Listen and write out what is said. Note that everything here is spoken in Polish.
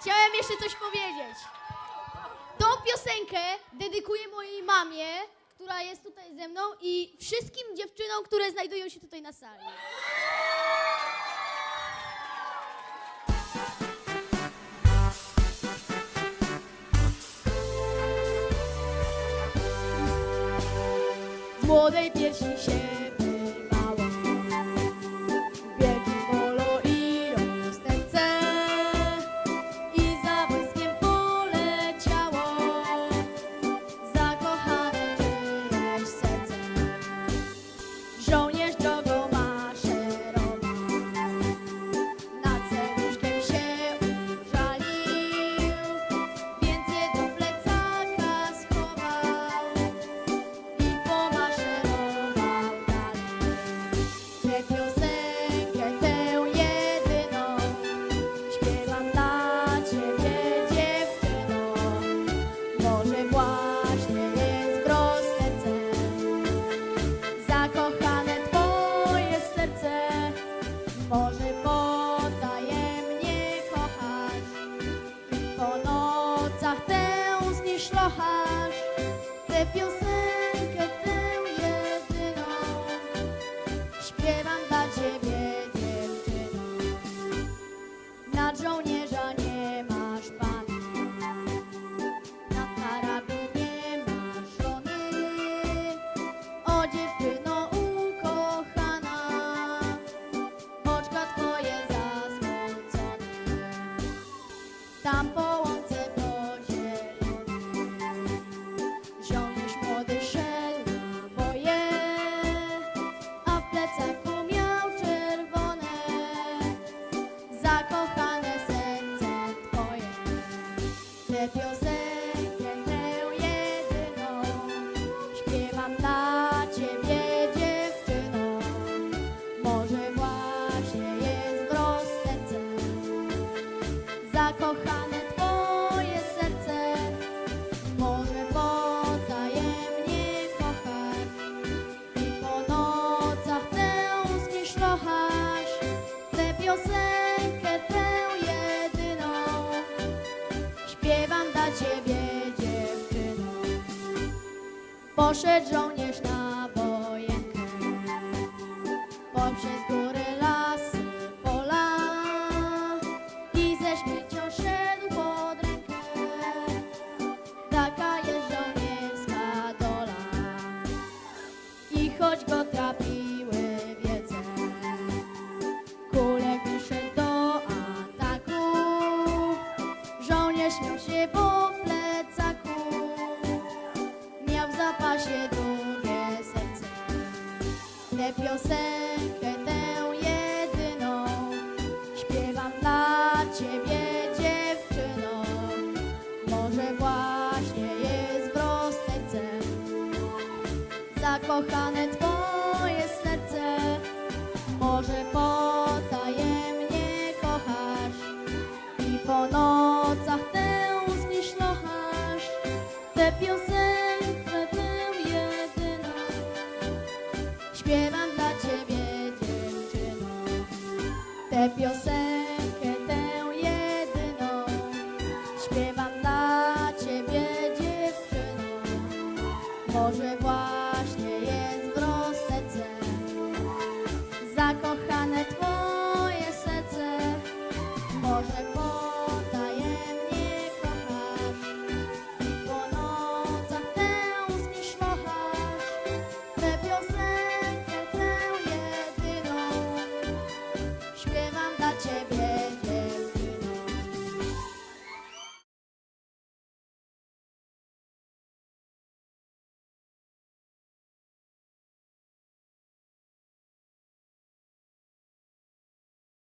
chciałem jeszcze coś powiedzieć. Tą piosenkę dedykuję mojej mamie, która jest tutaj ze mną i wszystkim dziewczynom, które znajdują się tutaj na sali. Z młodej piersi się piosenkę, tę jedyną śpiewam dla ciebie, dziewczyno. Nad żołnierza nie masz pana, na karabin nie masz żony. O dziewczyno ukochana, oczka twoje zasmucone. Tam zakochane twoje serce. Może potajemnie kochasz i po nocach tę zniszlochasz. Tę piosenkę, tę jedyną śpiewam dla ciebie, dziewczyno. Poszedł żołnierz na wojenkę poprzez ciebie, dziewczyno. Może właśnie jest w roztece zakochane twoje serce. Może potajemnie kochasz i po nocach tę zniszlochasz. Tę piosenkę, tę jedyną śpiewam dla ciebie, dziewczyno. Tę piosenkę, śpiewam dla ciebie, dziewczyno. Może właśnie